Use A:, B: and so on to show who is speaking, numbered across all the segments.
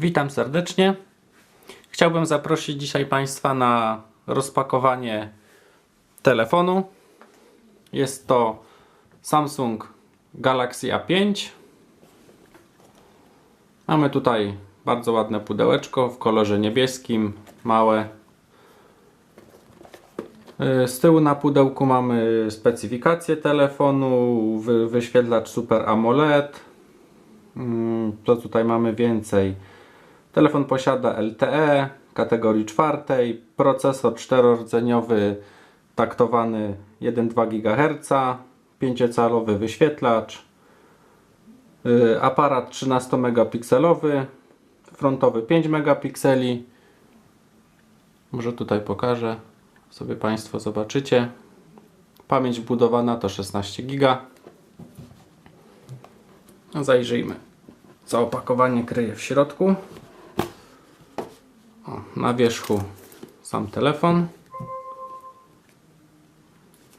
A: Witam serdecznie. Chciałbym zaprosić dzisiaj Państwa na rozpakowanie telefonu. Jest to Samsung Galaxy A5. Mamy tutaj bardzo ładne pudełeczko w kolorze niebieskim, małe. Yy, Z tyłu na pudełku mamy specyfikację telefonu, wy- wyświetlacz Super AMOLED. Mm, Co tutaj mamy więcej? Telefon posiada LTE kategorii czwartej, procesor czterordzeniowy taktowany 1,2 GHz, 5-calowy wyświetlacz, yy, aparat 13 megapikselowy, frontowy 5 megapikseli. Może tutaj pokażę, sobie Państwo zobaczycie. Pamięć wbudowana to 16 GB. No Zajrzyjmy, co opakowanie kryje w środku. Na wierzchu sam telefon.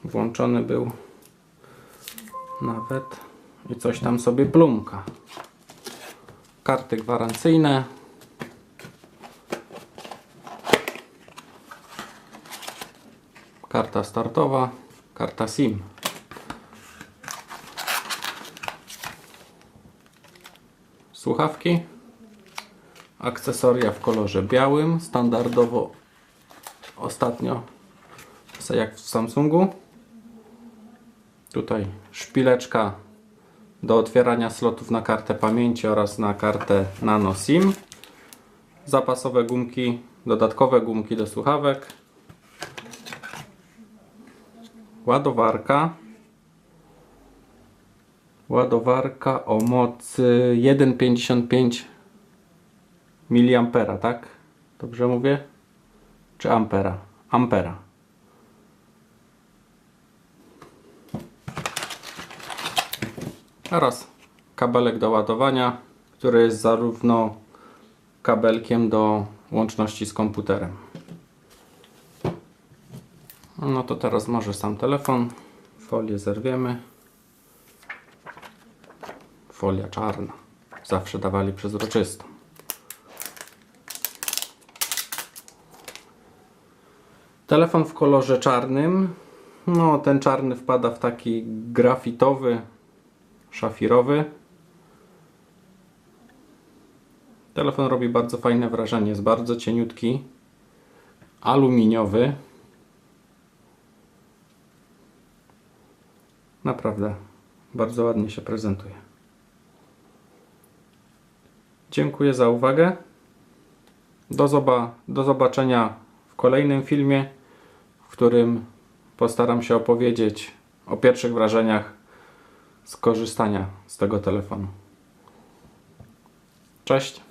A: Włączony był nawet i coś tam sobie plumka. Karty gwarancyjne. Karta startowa, karta SIM. Słuchawki. Akcesoria w kolorze białym, standardowo ostatnio jak w Samsungu. Tutaj szpileczka do otwierania slotów na kartę pamięci oraz na kartę nano SIM. Zapasowe gumki, dodatkowe gumki do słuchawek. Ładowarka. Ładowarka o mocy 1,55 miliampera, tak? Dobrze mówię? Czy ampera? Ampera. Oraz kabelek do ładowania, który jest zarówno kabelkiem do łączności z komputerem. No to teraz może sam telefon. Folię zerwiemy. Folia czarna. Zawsze dawali przezroczystą. Telefon w kolorze czarnym. No, ten czarny wpada w taki grafitowy, szafirowy. Telefon robi bardzo fajne wrażenie. Jest bardzo cieniutki, aluminiowy. Naprawdę bardzo ładnie się prezentuje. Dziękuję za uwagę. Do, zoba do zobaczenia w kolejnym filmie, w którym postaram się opowiedzieć o pierwszych wrażeniach z korzystania z tego telefonu. Cześć.